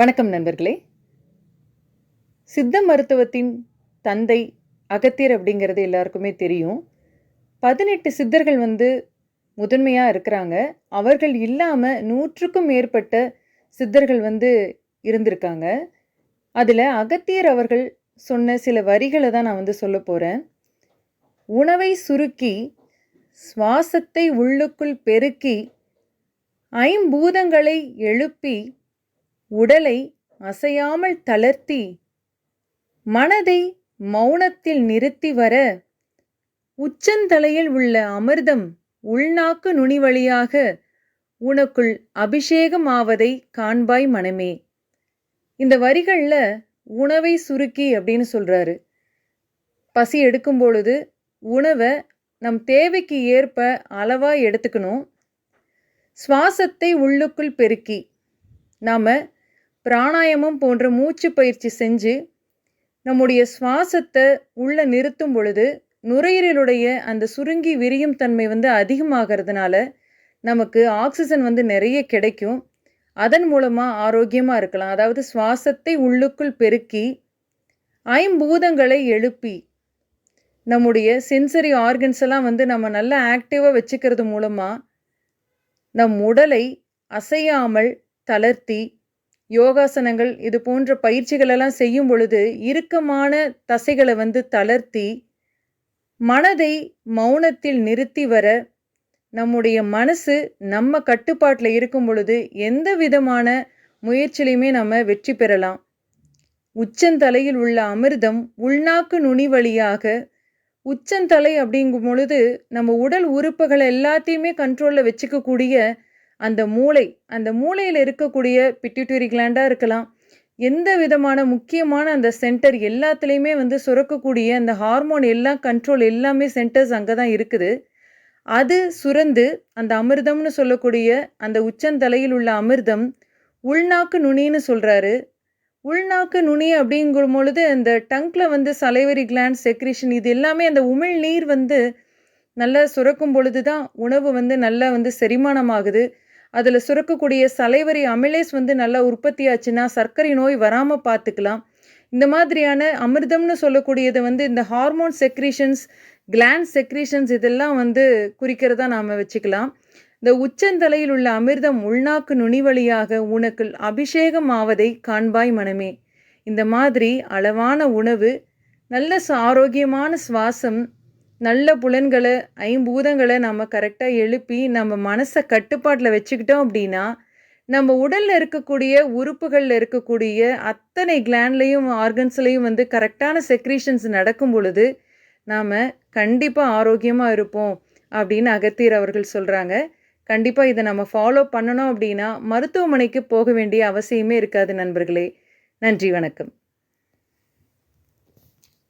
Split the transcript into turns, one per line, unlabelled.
வணக்கம் நண்பர்களே. சித்த மருத்துவத்தின் தந்தை அகத்தியர் அப்படிங்கிறது எல்லாருக்குமே தெரியும். பதினெட்டு சித்தர்கள் வந்து முதன்மையாக இருக்கிறாங்க. அவர்கள் இல்லாமல் நூற்றுக்கும் மேற்பட்ட சித்தர்கள் வந்து இருந்திருக்காங்க. அதில் அகத்தியர் அவர்கள் சொன்ன சில வரிகளை தான் நான் வந்து சொல்ல போகிறேன் உணவை சுருக்கி சுவாசத்தை உள்ளுக்குள் பெருக்கி ஐம்பூதங்களை எழுப்பி உடலை அசையாமல் தளர்த்தி மனதை மௌனத்தில் நிறுத்தி வர உச்சந்தலையில் உள்ள அமிர்தம் உள்நாக்கு நுனி வழியாக உனக்குள் அபிஷேகம் ஆவதை காண்பாய் மனமே. இந்த வரிகளில் உணவை சுருக்கி அப்படின்னு சொல்கிறாரு பசி எடுக்கும் பொழுது உணவை நம் தேவைக்கு ஏற்ப அளவாக எடுத்துக்கணும். சுவாசத்தை உள்ளுக்குள் பெருக்கி நாம் பிராணாயாமம் போன்ற மூச்சு பயிற்சி செஞ்சு நம்முடைய சுவாசத்தை உள்ள நிறுத்தும் பொழுது நுரையீரலுடைய அந்த சுருங்கி விரியும் தன்மை வந்து அதிகமாகிறதுனால நமக்கு ஆக்சிஜன் வந்து நிறைய கிடைக்கும். அதன் மூலமாக ஆரோக்கியமாக இருக்கலாம். அதாவது சுவாசத்தை உள்ளுக்குள் பெருக்கி ஐம்பூதங்களை எழுப்பி நம்முடைய சென்சரி ஆர்கன்ஸ் எல்லாம் வந்து நம்ம நல்லா ஆக்டிவாக வச்சுக்கிறது மூலமாக நம் உடலை அசையாமல் தளர்த்தி யோகாசனங்கள் இது போன்ற பயிற்சிகளெல்லாம் செய்யும் பொழுது இறுக்கமான தசைகளை வந்து தளர்த்தி மனதை மௌனத்தில் நிறுத்தி வர நம்முடைய மனசு நம்ம கட்டுப்பாட்டில் இருக்கும் பொழுது எந்த விதமான முயற்சியிலையுமே நம்ம வெற்றி பெறலாம். உச்சந்தலையில் உள்ள அமிர்தம் உள்நாக்கு நுனி வழியாக உச்சந்தலை அப்படிங்கும் பொழுது நம்ம உடல் உறுப்புகளை எல்லாத்தையுமே கண்ட்ரோலில் வச்சுக்கக்கூடிய அந்த மூளை அந்த மூளையில் இருக்கக்கூடிய பிட்யூட்டரி கிளாண்டாக இருக்கலாம். எந்த விதமான முக்கியமான அந்த சென்டர் எல்லாத்துலேயுமே வந்து சுரக்கக்கூடிய அந்த ஹார்மோன் எல்லாம் கண்ட்ரோல் எல்லாமே சென்டர்ஸ் அங்கே தான் இருக்குது. அது சுரந்து அந்த அமிர்தம்னு சொல்லக்கூடிய அந்த உச்சந்தலையில் உள்ள அமிர்தம் உள்நாக்கு நுனின்னு சொல்கிறாரு உள்நாக்கு நுனி அப்படிங்கும் பொழுது அந்த டங்கில் வந்து சலைவரி கிளாண்ட் செக்ரிஷன் இது எல்லாமே அந்த உமிழ் நீர் வந்து நல்லா சுரக்கும் பொழுது தான் உணவு வந்து நல்லா வந்து செரிமானமாகுது. அதில் சுரக்கக்கூடிய சலைவரி அமிலேஸ் வந்து நல்லா உற்பத்தி ஆச்சுன்னா சர்க்கரை நோய் வராமல் பார்த்துக்கலாம் இந்த மாதிரியான அமிர்தம்னு சொல்லக்கூடியது வந்து இந்த ஹார்மோன் செக்ரீஷன்ஸ் கிளாண்ட் செக்ரீஷன்ஸ் இதெல்லாம் வந்து குறிக்கிறதா நாம் வச்சுக்கலாம். இந்த உச்சந்தலையில் உள்ள அமிர்தம் உள்நாக்கு நுனி வழியாக உனக்கு அபிஷேகம் ஆவதை காண்பாய் மனமே. இந்த மாதிரி அளவான உணவு நல்ல ஆரோக்கியமான சுவாசம் நல்ல புலன்களை ஐம்பூதங்களை நம்ம கரெக்டாக எழுப்பி நம்ம மனசை கட்டுப்பாட்டில் வச்சுக்கிட்டோம் அப்படின்னா நம்ம உடலில் இருக்கக்கூடிய உறுப்புகளில் இருக்கக்கூடிய அத்தனை கிளாண்ட்லேயும் ஆர்கன்ஸ்லேயும் வந்து கரெக்டான செக்ரீஷன்ஸ் நடக்கும் பொழுது நாம் கண்டிப்பாக ஆரோக்கியமாக இருப்போம் அப்படின்னு அகத்தியர் அவர்கள் சொல்கிறாங்க கண்டிப்பாக இதை நம்ம ஃபாலோ பண்ணணும் அப்படின்னா மருத்துவமனைக்கு போக வேண்டிய அவசியமே இருக்காது நண்பர்களே. நன்றி வணக்கம்.